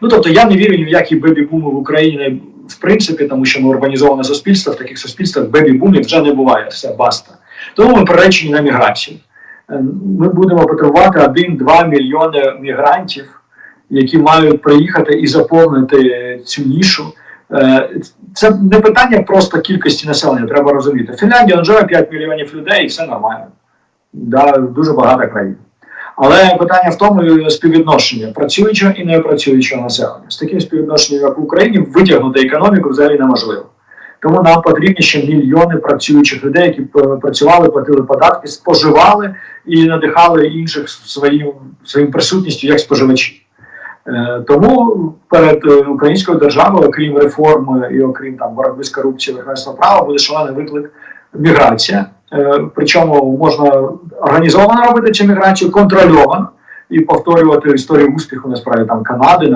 Ну тобто я не вірю ні в які бебі-буми в Україні в принципі, тому що ми урбанізоване суспільство, в таких суспільствах бебі-бумів вже не буває, все баста. Тому ми приречені на міграцію. Е, Ми будемо потребувати 1-2 мільйони мігрантів, які мають приїхати і заповнити цю нішу. Е, Це не питання просто кількості населення, треба розуміти. Фінляндія вже 5 мільйонів людей, і все нормально. Да, дуже багата країна. Але питання в тому е, співвідношення працюючого і непрацюючого населення. З таким співвідношенням, як в Україні, витягнути економіку взагалі неможливо. Тому нам потрібні ще мільйони працюючих людей, які працювали, платили податки, споживали і надихали інших своїм, своїм присутністю як споживачі. Е, Тому перед е, українською державою, окрім реформ і окрім там боротьби з корупцією, верховенства права, буде шалений виклик міграція. Е, Причому можна організовано робити цю міграцію, контрольовано і повторювати історію успіху насправді там Канади,